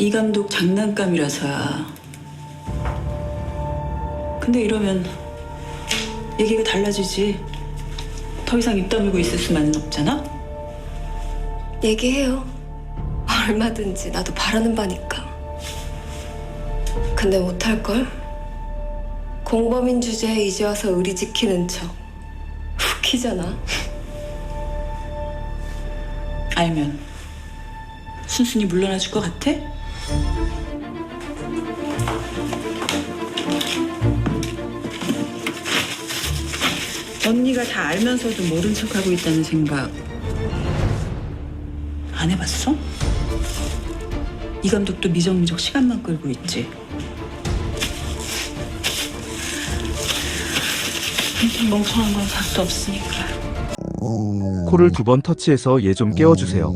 이 감독 장난감이라서야. 근데 이러면 얘기가 달라지지. 더 이상 입 다물고 있을 수만은 없잖아. 얘기해요. 얼마든지 나도 바라는 바니까. 근데 못할걸? 공범인 주제에 이제 와서 의리 지키는 척. 웃기잖아. 알면 순순히 물러나 줄 것 같아? 언니가 다 알면서도 모른 척하고 있다는 생각 안 해봤어? 이 감독도 미적미적 시간만 끌고 있지. 멍청한 건 답도 없으니까. 코를 두 번 터치해서 얘 좀 깨워주세요.